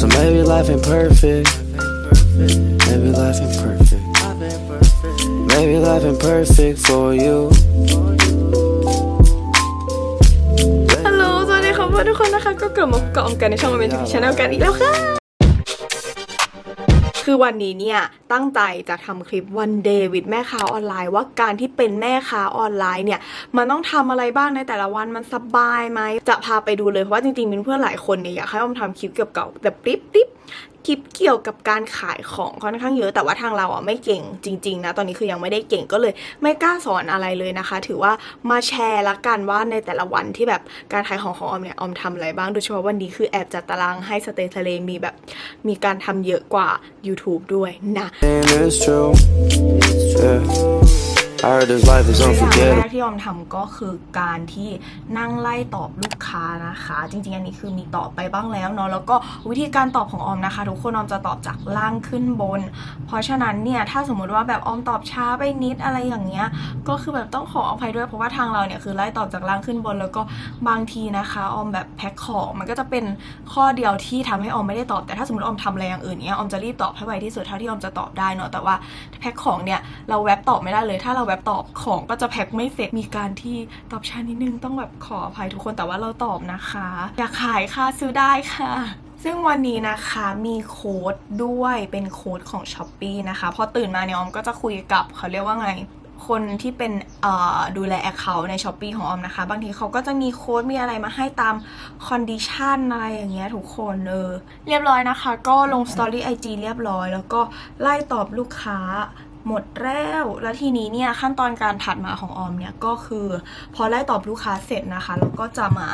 So maybe life ain't perfect. Maybe life ain't perfect. Maybe life ain't perfect for you. ฮัลโหล สวัสดีค่ะเพื่อนทุกคนนะคะ ก็เกิดมาพบกับออมกันในช่องเป็นทีชแนลกันอีกแล้วค่ะ คือวันนี้เนี่ยตั้งใจจะทำคลิปวันเดย์วิดแม่ค้าออนไลน์ ว่าการที่เป็นแม่ค้าออนไลน์เนี่ยมันต้องทำอะไรบ้างในแต่ละวันมันสบายไหมจะพาไปดูเลยเพราะว่าจริงๆมินเพื่อนหลายคนเนี่ยอยากให้ออมทำคลิปเกี่ยวกับแบบปิ๊บปิ๊บ คลิปเกี่ยวกับการขายของค่อนข้างเยอะ แต่ว่าทางเราอะไม่เก่งจริงๆนะตอนนี้คือยังไม่ได้เก่งก็เลย ไม่กล้าสอนอะไรเลยนะคะ ถือว่ามาแชร์ละกันว่าในแต่ละวันที่แบบการขายของของออมเนี่ยออมทำอะไรบ้างโดยเฉพาะวันนี้คือแอบจัดตารางให้สเตย์ทะเลมีแบบมีการทำเยอะกว่า YouTube ด้วยนะ it's true. Yeah. I heard this life is อย่างแรกที่ออมทำก็คือการที่นั่งไล่ตอบลูกค้านะคะ จริงๆ อันนี้คือมีตอบไปบ้างแล้วเนาะแล้วก็วิธีการตอบของออมนะคะ ทุกคนออมจะตอบจากล่างขึ้นบน เพราะฉะนั้นเนี่ยถ้าสมมุติว่าแบบออมตอบช้าไปนิดอะไรอย่างเงี้ยก็คือแบบต้องขออภัยด้วยเพราะว่าทางเราเนี่ยคือไล่ตอบจากล่างขึ้นบน แล้วก็บางทีนะคะออมแบบแพ็คของมันก็จะเป็นข้อเดียวที่ทำให้ออมไม่ได้ตอบแต่ถ้าสมมติออมทำอะไรอย่างอื่นเนี้ยออมจะรีบตอบให้ไวที่สุดเท่าที่ออมจะตอบได้เนาะแต่ว่าแพ็คของเนี่ยเราแวบตอบไม่ได้เลยถ้าเราแวบตอบของก็จะแพ็คไม่เสร็จมีการที่ตอบช้านิดนึงต้องแบบขออภัยทุกคนแต่ว่าเราตอบนะคะ อยากขายค่ะซื้อได้ค่ะซึ่งวันนี้นะคะมีโค้ดด้วยเป็นโค้ดของ s h อ p e e นะคะ พอตื่นมาเนี่ยออมก็จะคุยกับเขาเรียกว่าไง คนที่เป็นดูแล Account ใน s h อ p e e ของออมนะคะ บางทีเขาก็จะมีโค้ดมีอะไรมาให้ตามคอนดิชันอะไรอย่างเงี้ยทุกคนเออเรียบร้อยนะคะ ก็ลง Story IG เรียบร้อย แล้วก็ไล่ตอบลูกค้า หมดแล้ว แล้วทีนี้เนี่ยขั้นตอนการถัดมาของออมเนี่ยก็คือ พอไล่ตอบลูกค้าเสร็จนะคะแล้วก็จะมา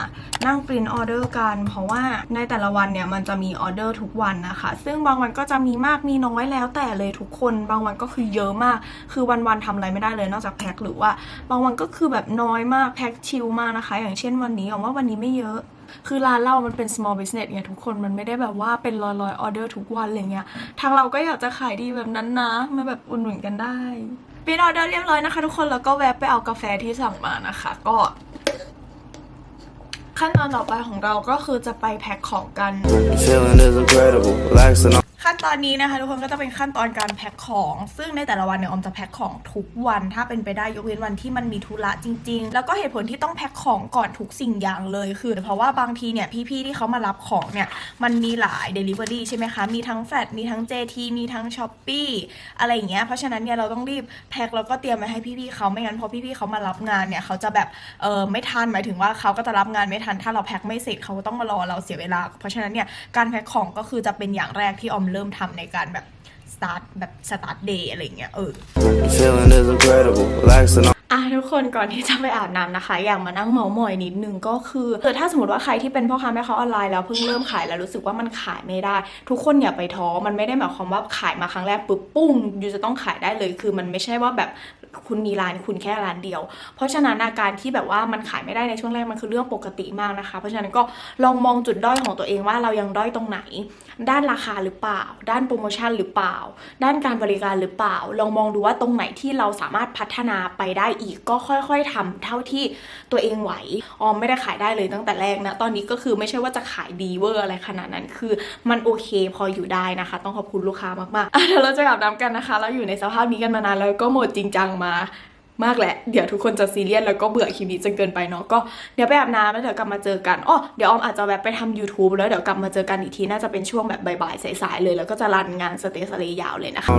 นั่งปริ้นออเดอร์กัน เพราะว่าในแต่ละวันเนี่ยมันจะมีออเดอร์ทุกวันนะคะ ซึ่งบางวันก็จะมีมากมีน้อยแล้ว แต่เลยทุกคนบางวันก็คือเยอะมาก คือวันๆทำอะไรไม่ได้เลยนอกจากแพ็คหรือว่า บางวันก็คือแบบน้อยมากแพ็คชิลมากนะคะ อย่างเช่นวันนี้ออมว่าวันนี้ไม่เยอะ คือร้านเรามันเป็น small business ไงทุกคนมันไม่ได้แบบว่าเป็นร้อยร้อยออเดอร์ทุกวันอะไรเงี้ยทางเราก็อยากจะขายดีแบบนั้นนะมาแบบอุ่นหนุนกันได้เป็นออเดอร์เรียบร้อยนะคะ ทุกคนแล้วก็แวะไปเอากาแฟที่สั่งมานะคะ ก็ ขั้นตอนต่อไปของเราก็คือจะไปแพ็คของกัน ขั้นตอนนี้นะคะทุกคนก็จะเป็นขั้นตอนการแพ็คของ ซึ่งในแต่ละวันเนี่ยออมจะแพ็คของทุกวัน ถ้าเป็นไปได้ยกเว้นวันที่มันมีธุระจริง ๆ แล้วก็เหตุผลที่ต้องแพ็คของก่อนทุกสิ่งอย่างเลยคือ เพราะว่าบางทีเนี่ยพี่ๆที่เขามารับของเนี่ยมันมีหลาย Delivery ใช่ไหมคะ มีทั้งแฟลตมีทั้ง JT มีทั้ง s h อ p e e อะไรอย่างเงี้ยเพราะฉะนั้นเนี่ยเราต้องรีบแพ็คแล้วก็เตรียมไว้ให้พี่ๆเขาไม่งั้นพอพี่ๆเขามารับงานเนี่ยเขาจะแบบเออไม่ทันหมายถึงว่าเขาก็จะรับงานไม่ทัน ถ้าเราแพ็คไม่เสร็จเขาก็ต้องมารอเราเสียเวลา เพราะฉะนั้นเนี่ยการแพ็คของก็คือจะเป็นอย่างแรกที่ออมเริ่มทำในการแบบ start แบบ start day อะไรอย่างเงี้ยเออ The feeling is incredible. Relaxing on อะทุกคนก่อนที่จะไปอาบน้ำนะคะ อยากมานั่งเมาส์มอยนิดนึงก็คือเออถ้าสมมติว่าใครที่เป็นพ่อค้าแม่ค้าออนไลน์แล้วเพิ่งเริ่มขายแล้วรู้สึกว่ามันขายไม่ได้ ทุกคนอย่าไปท้อมันไม่ได้หมายความว่าขายมาครั้งแรกปุ๊บปุ้งอยู่จะต้องขายได้เลยคือมันไม่ใช่ว่าแบบ คุณมีร้านคุณแค่ร้านเดียว เพราะฉะนั้นอาการที่แบบว่ามันขายไม่ได้ในช่วงแรกมันคือเรื่องปกติมากนะคะ เพราะฉะนั้นก็ลองมองจุดด้อยของตัวเองว่าเรายังด้อยตรงไหน ด้านราคาหรือเปล่า ด้านโปรโมชั่นหรือเปล่า ด้านการบริการหรือเปล่า ลองมองดูว่าตรงไหนที่เราสามารถพัฒนาไปได้อีกก็ค่อยๆทำเท่าที่ตัวเองไหวออมไม่ได้ขายได้เลยตั้งแต่แรกนะตอนนี้ก็คือไม่ใช่ว่าจะขายดีเวอร์อะไรขนาดนั้นคือมันโอเคพออยู่ได้นะคะ ต้องขอบคุณลูกค้ามากๆเดี๋ยวเราจะอาบน้ำกันนะคะ เราอยู่ในสภาพนี้กันมานานแล้วก็หมดจริงจังมามากแหละ เดี๋ยวทุกคนจะซีเรียสแล้วก็เบื่อคลิปนี้จนเกินไปเนาะก็เดี๋ยวไปอาบน้ำแล้วเดี๋ยวกลับมาเจอกันอ๋อเดี๋ยวออมอาจจะแบบไปทำ YouTube แล้วเดี๋ยวกลับมาเจอกันอีกที น่าจะเป็นช่วงแบบบ่ายๆสายๆเลย แล้วก็จะรันงานสเตสเลยยาวเลยนะคะ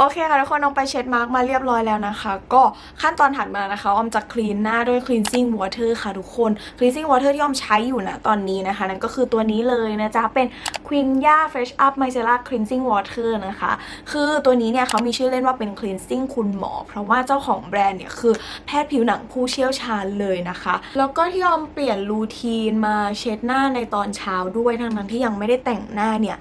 โอเคค่ะทุกคนน้องไปเช็ดมาร์กมาเรียบร้อยแล้วนะคะ ก็ขั้นตอนถัดมานะคะออมจะคลีนหน้าด้วย cleansing water ค่ะทุกคน cleansing water ที่ออมใช้อยู่นะตอนนี้นะคะ นั่นก็คือตัวนี้เลยนะจ๊ะ เป็น Queen Ya Fresh Up Micellar Cleansing Water นะคะ คือตัวนี้เนี่ยเขามีชื่อเล่นว่าเป็น cleansing คุณหมอ เพราะว่าเจ้าของแบรนด์เนี่ยคือแพทย์ผิวหนังผู้เชี่ยวชาญเลยนะคะ แล้วก็ที่ออมเปลี่ยนรูทีนมาเช็ดหน้าในตอนเช้าด้วยทั้งนั้นที่ยังไม่ได้แต่งหน้าเนี่ย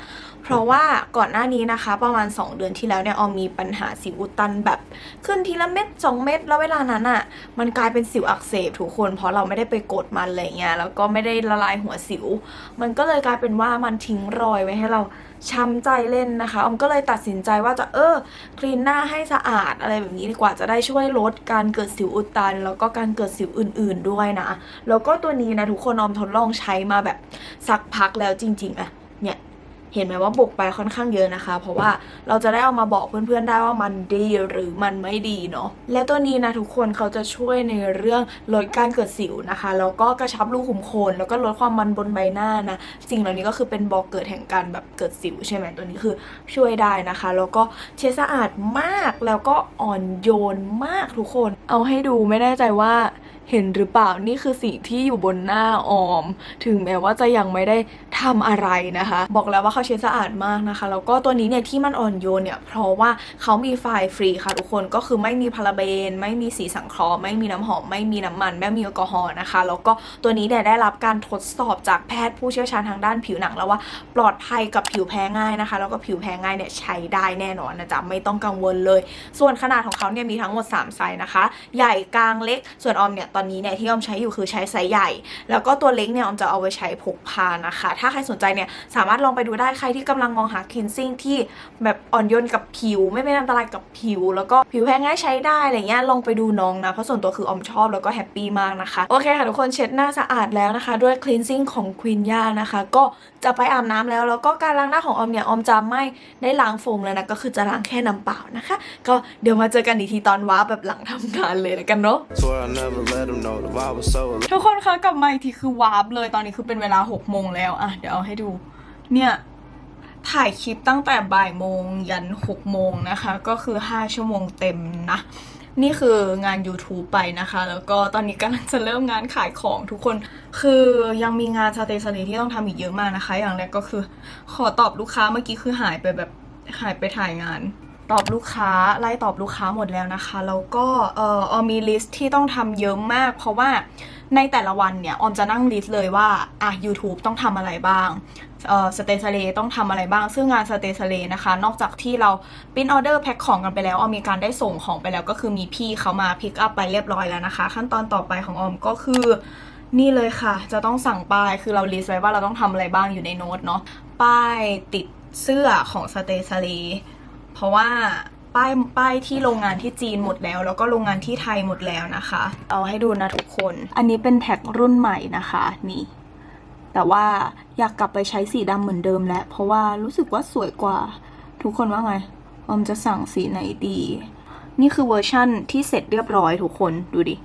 เพราะว่าก่อนหน้านี้นะคะ ประมาณ 2 เดือนที่แล้วเนี่ยออมมีปัญหาสิวอุดตันแบบขึ้นทีละเม็ด2เม็ดแล้วเวลานั้นอะ่ะมันกลายเป็นสิวอักเสบทุกคน เพราะเราไม่ได้ไปกดมันอะไรเงี้ยแล้วก็ไม่ได้ละลายหัวสิว มันก็เลยกลายเป็นว่ามันทิ้งรอยไว้ให้เราช้ำใจเล่นนะคะออมก็เลยตัดสินใจว่าจะเออคลีนหน้าให้สะอาดอะไรแบบนี้ดีกว่าจะได้ช่วยลดการเกิดสิวอุดตัน แล้วก็การเกิดสิวอื่น ๆด้วยนะ แล้วก็ตัวนี้นะทุกคนออมทดลองใช้มาแบบสักพักแล้วจริงๆอะเนี่ย เห็นไหมว่าบุกไปค่อนข้างเยอะนะคะ เพราะว่าเราจะได้เอามาบอกเพื่อนๆได้ว่ามันดีหรือมันไม่ดีเนาะและตัวนี้นะทุกคนเขาจะช่วยในเรื่องลดการเกิดสิวนะคะแล้วก็กระชับรูขุมขนแล้วก็ลดความมันบนใบหน้านะสิ่งเหล่านี้ก็คือเป็นบอกเกิดแห่งการแบบเกิดสิวใช่ไหมตัวนี้คือช่วยได้นะคะ แล้วก็เช็ดสะอาดมากแล้วก็อ่อนโยนมากทุกคน เอาให้ดูไม่แน่ใจว่า เห็นหรือเปล่านี่คือสิ่งที่อยู่บนหน้าออม ถึงแม้ว่าจะยังไม่ได้ทำอะไรนะคะ บอกแล้วว่าเขาเช็ดสะอาดมากนะคะ แล้วก็ตัวนี้เนี่ยที่มันอ่อนโยนเนี่ยเพราะว่าเขามีไฟล์ฟรีค่ะทุกคนก็คือไม่มีพาราเบน ไม่มีสีสังเคราะห์ไม่มีน้ำหอม ไม่มีน้ำมัน ไม่มีแอลกอฮอล์นะคะ แล้วก็ตัวนี้เนี่ยได้รับการทดสอบจากแพทย์ผู้เชี่ยวชาญทางด้านผิวหนังแล้วว่าปลอดภัยกับผิวแพ้ง่ายนะคะ แล้วก็ผิวแพ้ง่ายเนี่ยใช้ได้แน่นอนนะจ๊ะไม่ต้องกังวลเลย ส่วนขนาดของเขาเนี่ยมีทั้งหมด3ไซส์นะคะ ใหญ่กลางเล็กส่วนออมเนี่ยตอนนี้เนี่ยที่ออมใช้อยู่คือใช้ไซส์ใหญ่ แล้วก็ตัวเล็กเนี่ยออมจะเอาไว้ใช้พกพานะคะ ถ้าใครสนใจเนี่ยสามารถลองไปดูได้ใครที่กำลังมองหาคลีนซิ่งที่แบบอ่อนโยนกับผิว ไม่เป็นอันตรายกับผิว แล้วก็ผิวแพ้ง่ายใช้ได้อะไรเงี้ยลองไปดูน้องนะเพราะส่วนตัวคือออมชอบแล้วก็แฮปปี้มากนะคะโอเคค่ะทุกคนเช็ดหน้าสะอาดแล้วนะคะ ด้วยคลีนซิ่งของควีนย่านะคะก็จะไปอาบน้ำแล้ว แล้วก็การล้างหน้าของออมเนี่ยออมจะไม่ได้ล้างโฟมแล้วนะก็คือจะล้างแค่น้ำเปล่านะคะ ก็เดี๋ยวมาเจอกันอีกทีตอนว้าแบบหลังทำงานเลยแล้วกันเนาะทุกคนคะกลับมาอีกทีคือวาร์ปเลยตอนนี้คือเป็นเวลา6โมงแล้วอะเดี๋ยวเอาให้ดู เนี่ยถ่ายคลิปตั้งแต่บ่ายโมงยัน6โมงนะคะ ก็คือ5ชั่วโมงเต็มนะ นี่คืองาน YouTube ไปนะคะ แล้วก็ตอนนี้กำลังจะเริ่มงานขายของทุกคน คือยังมีงานสเตสลีที่ต้องทำอีกเยอะมากนะคะ อย่างแรกก็คือ ขอตอบลูกค้าเมื่อกี้คือหายไปแบบหายไปถ่ายงาน ตอบลูกค้าไล่ตอบลูกค้าหมดแล้วนะคะ แล้วก็เอ่อออมมีลิสต์ที่ต้องทำเยอะมาก เพราะว่าในแต่ละวันเนี่ยออมจะนั่งลิสต์เลยว่าอะ YouTube ต้องทำอะไรบ้างเอ่อสเตย์เลต้องทำอะไรบ้าง ซึ่งงานสเตย์เลนะคะ นอกจากที่เราปิ้นออเดอร์แพ็คของกันไปแล้วออมมีการได้ส่งของไปแล้ว ก็คือมีพี่เขามาพิกอัพไปเรียบร้อยแล้วนะคะ ขั้นตอนต่อไปของออมก็คือนี่เลยค่ะ จะต้องสั่งป้าย คือเราลิสต์ไว้ว่าเราต้องทำอะไรบ้างอยู่ในโน้ตเนาะ ป้ายติดเสื้อของสเตย์เล เพราะว่าป้ายป้ายที่โรงงานที่จีนหมดแล้ว แล้วก็โรงงานที่ไทยหมดแล้วนะคะ เอาให้ดูนะทุกคน อันนี้เป็นแท็กรุ่นใหม่นะคะนี่ แต่ว่าอยากกลับไปใช้สีดำเหมือนเดิมแล้ว เพราะว่ารู้สึกว่าสวยกว่า ทุกคนว่าไงออมจะสั่งสีไหนดี นี่คือเวอร์ชั่นที่เสร็จเรียบร้อยทุกคนดูดิ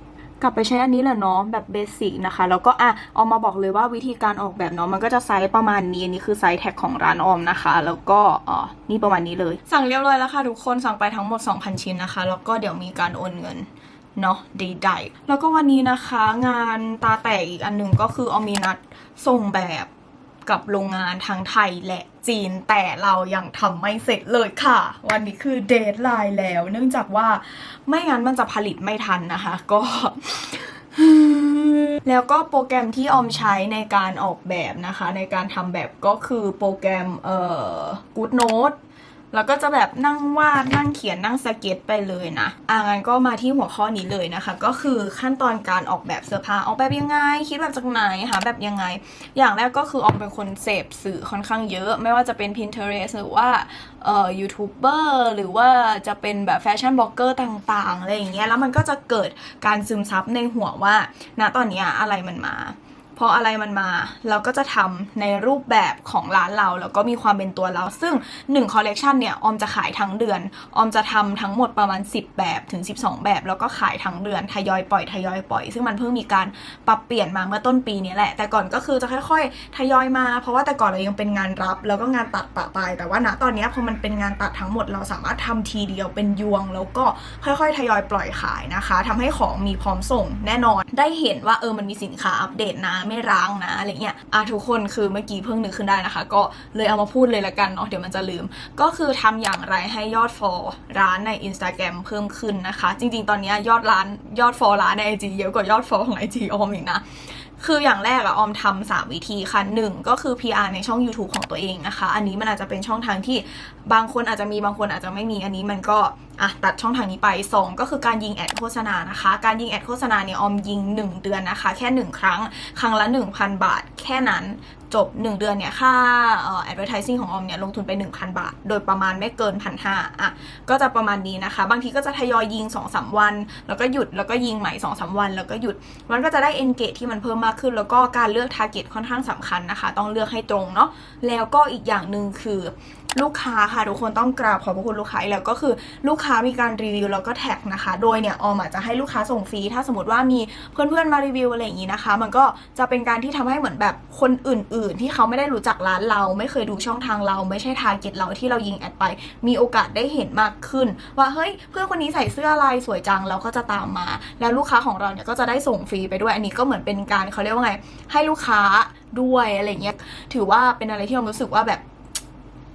กลับไปใช้อันนี้แหละเนาะแบบเบสิกนะคะ แล้วก็อะเอามาบอกเลยว่าวิธีการออกแบบเนาะมันก็จะไซส์ประมาณนี้อันนี้คือไซส์แท็กของร้านออมนะคะ แล้วก็อ๋อนี่ประมาณนี้เลย สั่งเรียบร้อยแล้วค่ะทุกคนสั่งไปทั้งหมด 2,000 ชิ้นนะคะ แล้วก็เดี๋ยวมีการโอนเงินเนาะใดๆแล้วก็วันนี้นะคะ งานตาแตกอีกอันหนึ่งก็คือเอามีนัดส่งแบบ กับโรงงานทั้งไทยและจีนแต่เรายังทำไม่เสร็จเลยค่ะ วันนี้คือเดทไลน์แล้ว เนื่องจากว่าไม่งั้นมันจะผลิตไม่ทันนะคะ ก็แล้วก็โปรแกรมที่ออมใช้ในการออกแบบนะคะ ในการทำแบบก็คือโปรแกรมเอ่อ GoodNote แล้วก็จะแบบนั่งวาดนั่งเขียนนั่งสเก็ตไปเลยนะอะงั้นก็มาที่หัวข้อนี้เลยนะคะ ก็คือขั้นตอนการออกแบบเสื้อผ้าออกแบบยังไง คิดแบบจากไหนหาแบบยังไง อย่างแรกก็คือออมเป็นคนเสพสื่อค่อนข้างเยอะ ไม่ว่าจะเป็น Pinterest หรือว่าเอ่อยูทูบเบอร์หรือว่าจะเป็นแบบแฟชั่นบล็อกเกอร์ต่างๆอะไรอย่างเงี้ยแล้วมันก็จะเกิดการซึมซับในหัวว่าณตอนนี้อะไรมันมา ออะไรมันมา เราก็จะทำในรูปแบบของร้านเรา แล้วก็มีความเป็นตัวเรา ซึ่ง1คอลเลกชันเนี่ยออมจะขายทั้งเดือน ออมจะทำทั้งหมดประมาณ 10 แบบถึง 12 แบบ แล้วก็ขายทั้งเดือนทยอยปล่อยทยอยปล่อย ซึ่งมันเพิ่งมีการปรับเปลี่ยนมาเมื่อต้นปีนี้แหละ แต่ก่อนก็คือจะค่อยๆ ทยอยมา เพราะว่าแต่ก่อนเรายังเป็นงานรับ แล้วก็งานตัดปะปาย แต่ว่าณตอนนี้พอมันเป็นงานตัดทั้งหมดเราสามารถทำทีเดียวเป็นยวง แล้วก็ค่อยๆ ทยอยปล่อยขายนะคะทำให้ของมีพร้อมส่งแน่นอน ได้เห็นว่าเออมันมีสินค้าอัปเดตนะไม่ร้างนะอะไรเงี้ยอะทุกคนคือเมื่อกี้เพิ่งนึกขึ้นได้นะคะ ก็เลยเอามาพูดเลยละกันเนาะเดี๋ยวมันจะลืม ก็คือทำอย่างไรให้ยอดฟอลร้านใน Instagram เพิ่มขึ้นนะคะ จริง ๆ ตอนนี้ยอดร้านยอดฟอลร้านใน IG เยอะกว่ายอดฟอลของ IG ออมอีกนะคืออย่างแรกอะออมทำสามวิธีค่ะหนึ่งก็คือ PR ในช่อง YouTube ของตัวเองนะคะ อันนี้มันอาจจะเป็นช่องทางที่ บางคนอาจจะมีบางคนอาจจะไม่มีอันนี้มันก็อะตัดช่องทางนี้ไป 2 ก็คือการยิงแอดโฆษณานะคะ การยิงแอดโฆษณาเนี่ยออมยิง 1 เดือนนะคะ แค่ 1 ครั้ง ครั้งละ 1,000 บาท แค่นั้นจบ 1 เดือนเนี่ยค่าเอ่อ advertising ของออมเนี่ยลงทุนไป 1,000 บาท โดยประมาณไม่เกิน1,500อะก็จะประมาณนี้นะคะ บางทีก็จะทยอยยิง 2-3วัน แล้วก็หยุดแล้วก็ยิงใหม่2-3วัน แล้วก็หยุด มันก็จะได้ engage ที่มันเพิ่มมากขึ้น แล้วก็การเลือก target ค่อนข้างสำคัญนะคะ ต้องเลือกให้ตรงเนาะแล้วก็อีกอย่างหนึ่งคือลูกค้าค่ะทุกคนต้องกราบขอบพระคุณลูกค้าอีกแล้วก็คือลูกค้ามีการรีวิวแล้วก็แท็กนะคะ โดยเนี่ยออมอาจจะให้ลูกค้าส่งฟรีถ้าสมมติว่ามีเพื่อนๆมารีวิวอะไรอย่างนี้นะคะ มันก็จะเป็นการที่ทำให้เหมือนแบบคนอื่น ๆ ที่เขาไม่ได้รู้จักร้านเรา ไม่เคยดูช่องทางเรา ไม่ใช่ทาร์เก็ตเราที่เรายิงแอดไป มีโอกาสได้เห็นมากขึ้น ว่าเฮ้ยเพื่อนคนนี้ใส่เสื้อลายสวยจังเราก็จะตามมา แล้วลูกค้าของเราเนี่ยก็จะได้ส่งฟรีไปด้วย อันนี้ก็เหมือนเป็นการเขาเรียกว่าไงให้ลูกค้าด้วยอะไรเงี้ยถือว่าเป็นอะไรที่เรารู้สึกว่าแบบ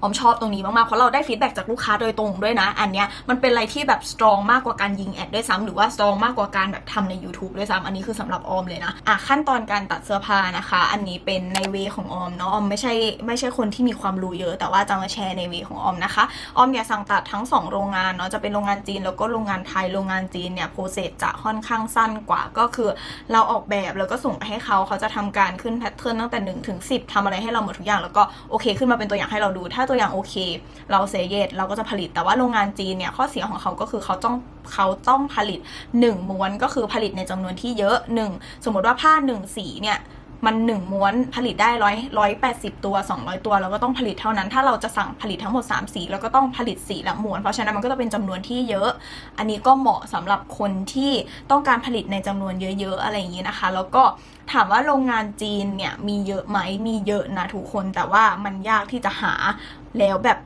ออมชอบตรงนี้มากๆ เพราะเราได้ฟีดแบ็จากลูกค้าโดยตรงด้วยนะ อันเนี้ยมันเป็นอะไรที่แบบสตรองมากกว่าการยิงแอดด้วยซ้ำหรือว่าสตรองมากกว่าการแบบทำใน YouTube ด้วยซ้ำอันนี้คือสำหรับออมเลยนะอะขั้นตอนการตัดเสื้อผ้านะคะ อันนี้เป็นในเวของออมเนาะออมไม่ใช่ไม่ใช่คนที่มีความรู้เยอะ แต่ว่าจะมาแชร์ในเวของออมนะคะออมเนี่ยสั่งตัดทั้ง 2 โรงงานเนาะจะเป็นโรงงานจีนแล้วก็โรงงานไทยโรงงานจีนเนี่ยโปรเซสจะค่อนข้างสั้นกว่าก็คือเราออกแบบแล้วก็ส่งไปให้เขาเขาจะทำการขึ้นแพทเทิร์นตั้งแต่1ถึง10ทำอะไรให้เราหมดทุกอย่างแล้วก็โอเค ขึ้นมาเป็นตัวอย่างให้เราดูถ้าตัวอย่างโอเค เราเซเยตเราก็จะผลิตแต่ว่าโรงงานจีนเนี่ยข้อเสียของเขาก็คือเขาต้องเขาต้องผลิต 1 ม้วนก็คือผลิตในจำนวนที่เยอะ 1 สมมติว่าผ้า1สีเนี่ย มัน1ม้วนผลิตได้ร้อยร้อยแปดสิบตัว200ตัวเราก็ต้องผลิตเท่านั้น ถ้าเราจะสั่งผลิตทั้งหมด3สีเราก็ต้องผลิตสีละม้วน เพราะฉะนั้นมันก็จะเป็นจำนวนที่เยอะ อันนี้ก็เหมาะสำหรับคนที่ต้องการผลิตในจำนวนเยอะๆอะไรอย่างนี้นะคะ แล้วก็ถามว่าโรงงานจีนเนี่ยมีเยอะไหมมีเยอะนะทุกคนแต่ว่ามันยากที่จะหาแล้วแบบ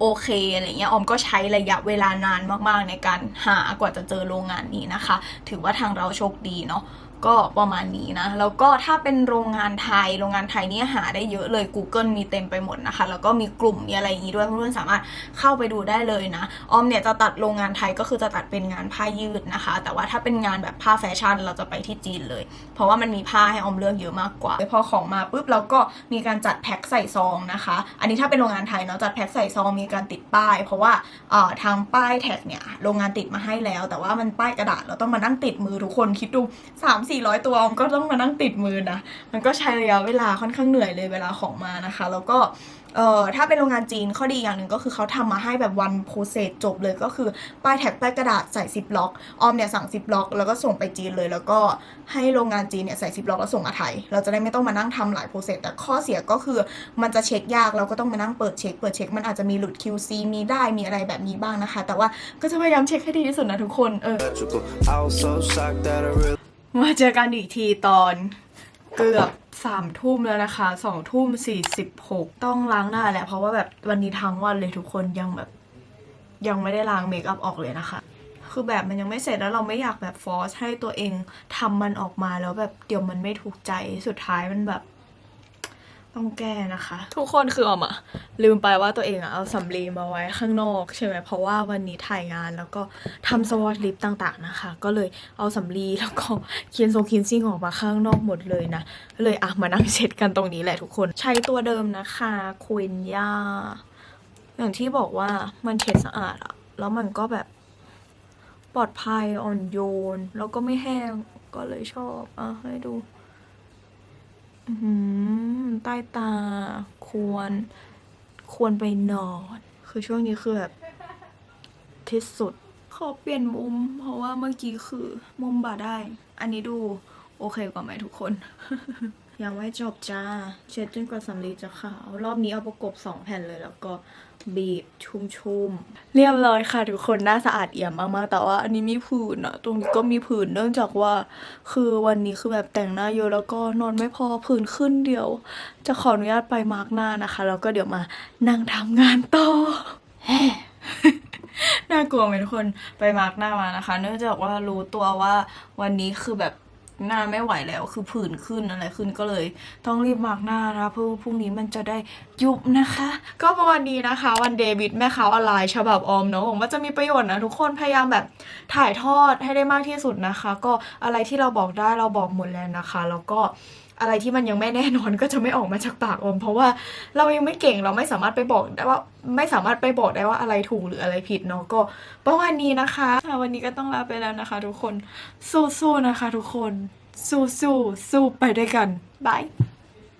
โอเคอะไรเงี้ยออมก็ใช้ระยะเวลานานมากๆ ในการหากว่าจะเจอโรงงานนี้นะคะ ถือว่าทางเราโชคดีเนาะ ก็ประมาณนี้นะ แล้วก็ถ้าเป็นโรงงานไทย โรงงานไทยเนี่ยหาได้เยอะเลย Google มีเต็มไปหมดนะคะ แล้วก็มีกลุ่มมีอะไรอย่างนี้ด้วยเพื่อนๆสามารถเข้าไปดูได้เลยนะ ออมเนี่ยจะตัดโรงงานไทยก็คือจะตัดเป็นงานผ้ายืดนะคะ แต่ว่าถ้าเป็นงานแบบผ้าแฟชั่นเราจะไปที่จีนเลย เพราะว่ามันมีผ้าให้ออมเลือกเยอะมากกว่าพอของมาปุ๊บเราก็มีการจัดแพ็คใส่ซองนะคะ อันนี้ถ้าเป็นโรงงานไทยเนาะจัดแพ็คใส่ซองมีการติดป้าย เพราะว่าทางป้ายแท็กเนี่ยโรงงานติดมาให้แล้ว แต่ว่ามันป้ายกระดาษเราต้องมานั่งติดมือทุกคนคิดดู3 4 400 ตัวออมก็ต้องมานั่งติดมือนะมันก็ใช้ระยะเวลาค่อนข้างเหนื่อยเลยเวลาของมานะคะ แล้วก็เอ่อถ้าเป็นโรงงานจีนข้อดีอย่างหนึ่งก็คือเขาทำมาให้แบบวันโปรเซสจบเลยก็คือป้ายแท็กป้ายกระดาษใส่ซิปล็อกออมเนี่ยสั่งซิปล็อกแล้วก็ส่งไปจีนเลย แล้วก็ให้โรงงานจีนเนี่ยใส่ซิปล็อกแล้วส่งมาไทย เราจะได้ไม่ต้องมานั่งทำหลายโปรเซสแต่ข้อเสียก็คือมันจะเช็คยากเราก็ต้องมานั่งเปิดเช็คเปิดเช็คมันอาจจะมีหลุด QC มีได้มีอะไรแบบนี้บ้างนะคะ แต่ว่าก็จะพยายามเช็คให้ดีที่สุดนะทุกคนเออ มาเจอกันอีกทีตอนเกือบสามทุ่มแล้วนะคะสองทุ่มสี่สิบหกต้องล้างหน้าแหละเพราะว่าแบบวันนี้ทั้งวันเลยทุกคนยังแบบยังไม่ได้ล้างเมคอัพออกเลยนะคะ คือแบบมันยังไม่เสร็จแล้วเราไม่อยากแบบฟอร์สให้ตัวเองทำมันออกมาแล้วแบบเดี๋ยวมันไม่ถูกใจสุดท้ายมันแบบ ต้องแก้นะคะ ทุกคนคือออมอะลืมไปว่าตัวเองอะเอาสำลีมาไว้ข้างนอกใช่ไหมเพราะว่าวันนี้ถ่ายงานแล้วก็ทำสวอตลิปต่างๆนะคะ ก็เลยเอาสำลีแล้วก็เคียนโซคินซิ่งออกมาข้างนอกหมดเลยนะเลยอะมานั่งเช็ดกันตรงนี้แหละทุกคนใช้ตัวเดิมนะคะควินย่าอย่างที่บอกว่ามันเช็ดสะอาดอะแล้วมันก็แบบปลอดภัยอ่อนโยน แล้วก็ไม่แห้งก็เลยชอบอะให้ดู ใต้ตาควร ควรไปนอน คือช่วงนี้คือแบบที่สุด ขอเปลี่ยนมุม เพราะว่าเมื่อกี้คือมุมบ่าได้ อันนี้ดูโอเคกว่าไหมทุกคน ยังไม่จบจ้า เช็ดจนกว่าสำลีจะขาว รอบนี้เอาประกบสองแผ่นเลยแล้วก็ บีบชุ่มๆ เรียบร้อยค่ะทุกคนหน้าสะอาดเอี่ยมมากๆแต่ว่าอันนี้มีผื่นอะตรงนี้ก็มีผื่นเนื่องจากว่า คือวันนี้คือแบบแต่งหน้าเยอะแล้วก็นอนไม่พอผื่นขึ้นเดี๋ยว จะขออนุญาตไปมาร์กหน้านะคะ แล้วก็เดี๋ยวมานั่งทำงานต่อน่ากลัวไหมทุกคนไปมาร์กหน้ามานะคะ เนื่องจากว่ารู้ตัวว่าวันนี้คือแบบ หน้าไม่ไหวแล้ว คือผื่นขึ้นอะไรขึ้นก็เลย ต้องรีบมาร์กหน้านะเพื่อพรุ่งนี้มันจะได้ยุบนะคะ ก็ประมาณนี้นะคะ วันเดบิตแม่ค้าออนไลน์ฉบับออมเนาะหวังว่าจะมีประโยชน์นะทุกคนพยายามแบบถ่ายทอดให้ได้มากที่สุดนะคะ ก็อะไรที่เราบอกได้เราบอกหมดแล้วนะคะ แล้วก็ อะไรที่มันยังไม่แน่นอนก็จะไม่ออกมาจากปากอม เพราะว่าเรายังไม่เก่งเราไม่สามารถไปบอกได้ว่าไม่สามารถไปบอกได้ว่าอะไรถูกหรืออะไรผิดเนาะก็ประมาณนี้นะคะค่ะวันนี้ก็ต้องลาไปแล้วนะคะ ทุกคนสู้ๆนะคะ ทุกคนสู้ๆสู้ไปด้วยกันบาย